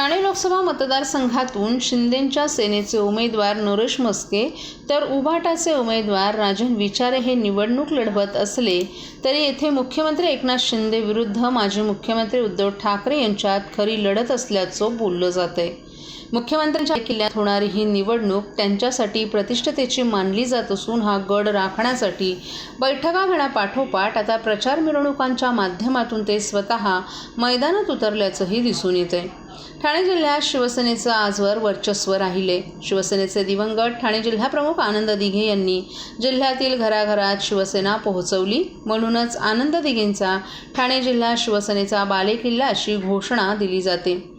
ठाणे लोकसभा मतदारसंघातून शिंदेंच्या सेनेचे उमेदवार नरेश मस्के तर उभाटाचे उमेदवार राजन विचारे हे निवडणूक लढवत असले तरी येथे मुख्यमंत्री एकनाथ शिंदे विरुद्ध माजी मुख्यमंत्री उद्धव ठाकरे यांच्यात खरी लढत असल्याचं बोललं जातंय. मुख्यमंत्र्यांच्या किल्ल्यात होणारी ही निवडणूक त्यांच्यासाठी प्रतिष्ठतेची मानली जात असून हा गड राखण्यासाठी बैठका घेण्यापाठोपाठ आता प्रचार मिरवणुकांच्या माध्यमातून ते स्वतः मैदानात उतरल्याचंही दिसून येतंय. ठाणे जिल्ह्यात शिवसेनेचं आजवर वर्चस्व राहिले. शिवसेनेचे दिवंगत ठाणे जिल्हाप्रमुख आनंद दिघे यांनी जिल्ह्यातील घराघरात शिवसेना पोहोचवली. म्हणूनच आनंद दिघेंचा ठाणे जिल्हा शिवसेनेचा बालेकिल्ला अशी घोषणा दिली जाते.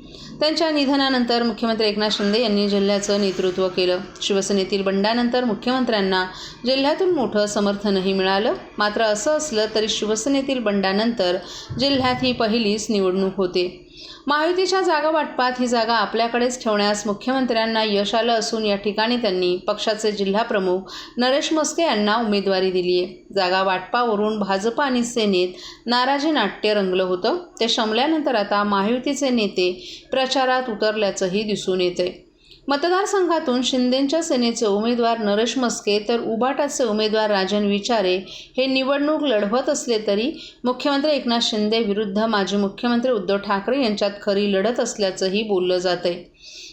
त्यांच्या निधनानंतर मुख्यमंत्री एकनाथ शिंदे यांनी जिल्ह्याचं नेतृत्व केलं. शिवसेनेतील बंडानंतर मुख्यमंत्र्यांना जिल्ह्यातून मोठं समर्थनही मिळालं. मात्र असं असलं तरी शिवसेनेतील बंडानंतर जिल्ह्यात ही पहिलीच निवडणूक होते. महायुतीच्या जागा वाटपात ही जागा आपल्याकडेच ठेवण्यास मुख्यमंत्र्यांना यश आलं असून या ठिकाणी त्यांनी पक्षाचे जिल्हाप्रमुख नरेश मस्के यांना उमेदवारी दिली आहे. जागा वाटपावरून भाजप आणि सेनेत नाराजी नाट्य रंगलं होतं. ते शमल्यानंतर आता महायुतीचे नेते प्रचारात उतरल्याचंही दिसून येते मतदारसंघातून शिंदेंच्या सेनेचे उमेदवार नरेश मस्के तर उबाटाचे उमेदवार राजन विचारे हे निवडणूक लढवत असले तरी मुख्यमंत्री एकनाथ शिंदे विरुद्ध माजी मुख्यमंत्री उद्धव ठाकरे यांच्यात खरी लढत असल्याचंही बोललं जातंय.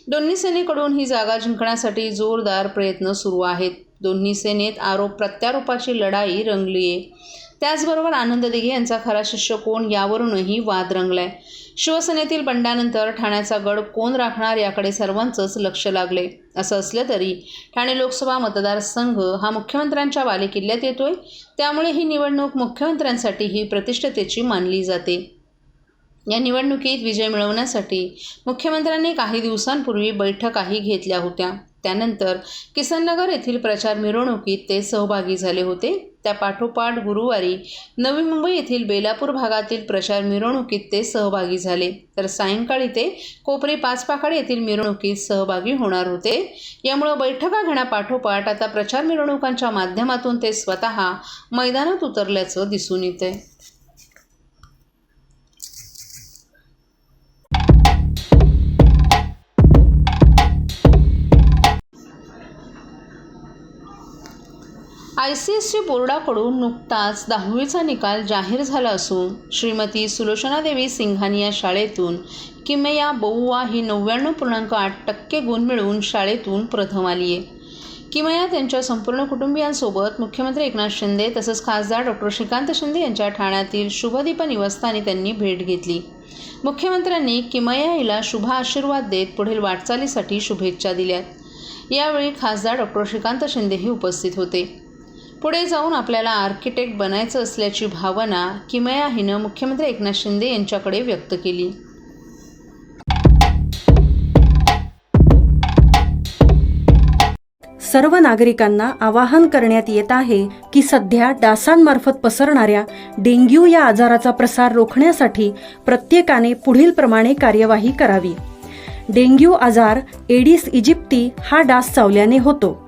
दोन्ही सेनेकडून ही जागा जिंकण्यासाठी जोरदार प्रयत्न सुरू आहेत. दोन्ही सेनेत आरोप प्रत्यारोपाची लढाई रंगली आहे त्याचबरोबर आनंद दिघे यांचा खरा शिष्य कोण यावरूनही वाद रंगलाय. शिवसेनेतील बंडानंतर ठाण्याचा गड कोण राखणार याकडे सर्वांचंच लक्ष लागले. असं असलं तरी ठाणे लोकसभा मतदारसंघ हा मुख्यमंत्र्यांच्या बालेकिल्ल्यात येतोय. त्यामुळे ही निवडणूक मुख्यमंत्र्यांसाठी ही प्रतिष्ठतेची मानली जाते. या निवडणुकीत विजय मिळवण्यासाठी मुख्यमंत्र्यांनी काही दिवसांपूर्वी बैठकाही घेतल्या होत्या. त्यानंतर किसननगर येथील प्रचार मिरवणुकीत ते सहभागी झाले होते. त्या पाठोपाठ गुरुवारी नवी मुंबई येथील बेलापूर भागातील प्रचार मिरवणुकीत ते सहभागी झाले. तर सायंकाळी ते कोपरी पाचपाखाड येथील मिरवणुकीत सहभागी होणार होते. यामुळं बैठका घेण्यापाठोपाठ आता प्रचार मिरवणुकांच्या माध्यमातून ते स्वतः मैदानात उतरल्याचं दिसून येतंय. आय सी एस सी बोर्डाकडून नुकताच दहावीचा निकाल जाहीर झाला असून श्रीमती सुलोचनादेवी सिंघानी या शाळेतून किमया बहुवा ही नव्याण्णव पूर्णांक आठ टक्के गुण मिळवून शाळेतून प्रथम आली आहे किमया त्यांच्या संपूर्ण कुटुंबियांसोबत मुख्यमंत्री एकनाथ शिंदे तसंच खासदार डॉक्टर श्रीकांत शिंदे यांच्या ठाण्यातील शुभदीप निवासस्थानी त्यांनी भेट घेतली. मुख्यमंत्र्यांनी किमया हिला शुभ आशीर्वाद देत पुढील वाटचालीसाठी शुभेच्छा दिल्यात. यावेळी खासदार डॉक्टर श्रीकांत शिंदेही उपस्थित होते. पुढे जाऊन आपल्याला आर्किटेक्ट बनायचं असल्याची भावना किमया हिनं मुख्यमंत्री एकनाथ शिंदे यांच्याकडे व्यक्त केली. सर्व नागरिकांना आवाहन करण्यात येत आहे की सध्या डासांमार्फत पसरणाऱ्या डेंग्यू या आजाराचा प्रसार रोखण्यासाठी प्रत्येकाने पुढील प्रमाणे कार्यवाही करावी. डेंग्यू आजार एडिस इजिप्ती हा डास चावल्याने होतो.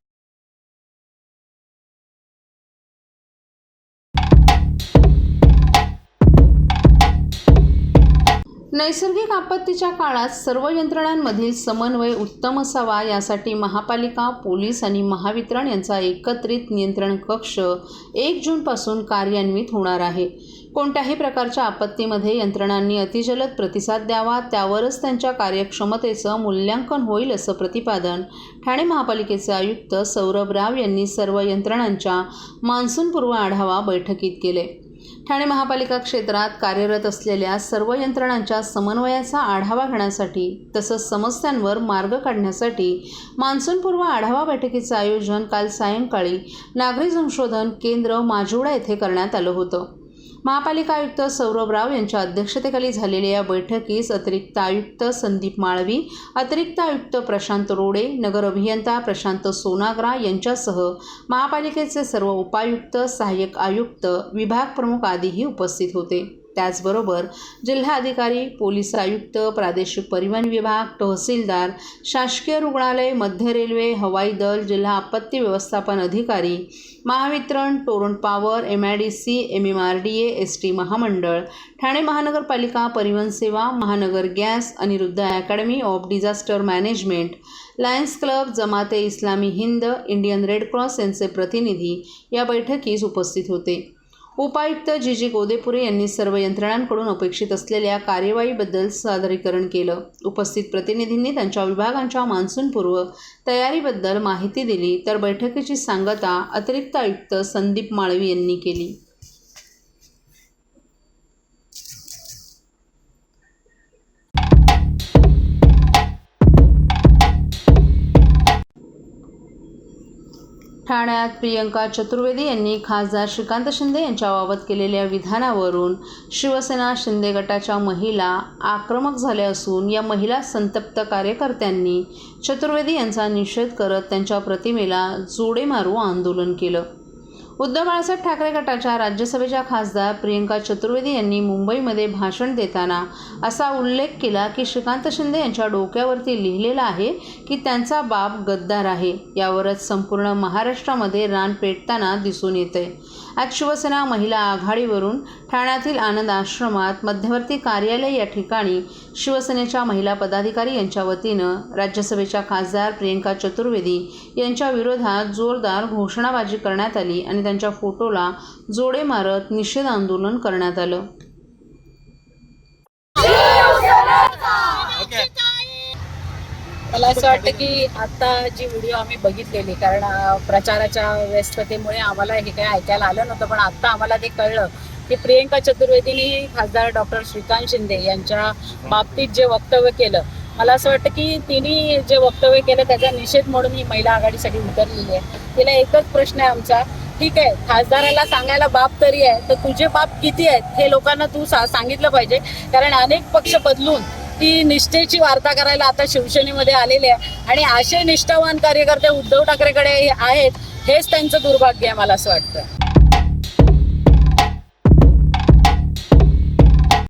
नैसर्गिक आपत्तीच्या काळात सर्व यंत्रणांमधील समन्वय उत्तम असावा यासाठी महापालिका पोलीस आणि महावितरण यांचा एकत्रित नियंत्रण कक्ष एक जूनपासून कार्यान्वित होणार आहे. कोणत्याही प्रकारच्या आपत्तीमध्ये यंत्रणांनी अतिजलद प्रतिसाद द्यावा त्यावरच त्यांच्या कार्यक्षमतेचं मूल्यांकन होईल असं प्रतिपादन ठाणे महापालिकेचे आयुक्त सौरभ राव यांनी सर्व यंत्रणांच्या मान्सूनपूर्व आढावा बैठकीत केले. ठाणे महापालिका क्षेत्रात कार्यरत असलेल्या सर्व यंत्रणांच्या समन्वयाचा आढावा घेण्यासाठी तसंच समस्यांवर मार्ग काढण्यासाठी मान्सूनपूर्व आढावा बैठकीचं आयोजन काल सायंकाळी नागरी संशोधन केंद्र माजिवडा येथे करण्यात आलं होतं. महापालिका आयुक्त सौरभ राव यांच्या अध्यक्षतेखाली झालेल्या या बैठकीस अतिरिक्त आयुक्त संदीप माळवी अतिरिक्त आयुक्त प्रशांत रोडे नगर अभियंता प्रशांत सोनाग्रा यांच्यासह महापालिकेचे सर्व उपायुक्त सहाय्यक आयुक्त विभाग प्रमुख आदीही उपस्थित होते. त्याचबरोबर जिल्हाधिकारी पोलीस आयुक्त प्रादेशिक परिवहन विभाग तहसीलदार शासकीय रुग्णालय मध्य रेल्वे हवाई दल जिल्हा आपत्ती व्यवस्थापन अधिकारी Mahavitaran Torrent Power M I D C M M R D A S T महामंडळ ठाणे महानगरपालिका परिवहन सेवा Mahanagar gas Aniruddha Academy of Disaster Management Lions Club Jamaate Islami Hind Indian Red Cross यांचे प्रतिनिधी या बैठकीस उपस्थित होते. उपायुक्त जी जी गोदेपुरे यांनी सर्व यंत्रणांकडून अपेक्षित असलेल्या कार्यवाहीबद्दल सादरीकरण केलं. उपस्थित प्रतिनिधींनी त्यांच्या विभागांच्या मान्सूनपूर्व तयारीबद्दल माहिती दिली. तर बैठकीची सांगता अतिरिक्त आयुक्त संदीप माळवी यांनी केली. ठाण्यात प्रियंका चतुर्वेदी यांनी खासदार श्रीकांत शिंदे यांच्याबाबत केलेल्या विधानावरून शिवसेना शिंदे गटाच्या महिला आक्रमक झाल्या असून या महिला संतप्त कार्यकर्त्यांनी चतुर्वेदी यांचा निषेध करत त्यांच्या प्रतिमेला जोडे मारू आंदोलन केलं. उद्धव बाळासाहेब ठाकरे गटाच्या राज्यसभेच्या खासदार प्रियंका चतुर्वेदी यांनी मुंबईमध्ये भाषण देताना असा उल्लेख केला की श्रीकांत शिंदे यांच्या डोक्यावरती लिहिलेलं आहे की त्यांचा बाप गद्दार आहे. यावरच संपूर्ण महाराष्ट्रामध्ये रान पेटताना दिसून येते आज शिवसेना महिला आघाडीवरून ठाण्यातील आनंद आश्रमात मध्यवर्ती कार्यालय या ठिकाणी शिवसेनेच्या महिला पदाधिकारी यांच्या वतीनं राज्यसभेच्या खासदार प्रियंका चतुर्वेदी यांच्या विरोधात जोरदार घोषणाबाजी करण्यात आली आणि त्यांच्या फोटोला जोडे मारत निषेध आंदोलन करण्यात आलं. मला असं वाटतं की आता जी व्हिडिओ आम्ही बघितलेली कारण प्रचाराच्या व्यस्ततेमुळे आम्हाला हे काही ऐकायला आलं नव्हतं पण आता आम्हाला ते कळलं की प्रियंका चतुर्वेदींनी खासदार डॉक्टर श्रीकांत शिंदे यांच्या बाबतीत जे वक्तव्य केलं मला असं वाटतं की तिने जे वक्तव्य केलं त्याचा निषेध म्हणून ही महिला आघाडीसाठी उतरलेली आहे. तिला एकच प्रश्न आहे आमचा ठीक आहे खासदाराला सांगायला बाप तरी आहे तर तुझे बाप किती आहेत हे लोकांना तू सा- सांगितलं पाहिजे. कारण अनेक पक्ष बदलून ती निष्ठेची वार्ता करायला आता शिवसेनेमध्ये आलेली आहे. आणि असे निष्ठावान कार्यकर्ते उद्धव ठाकरेकडे आहेत हेच त्यांचं दुर्भाग्य आहे मला असं वाटतं.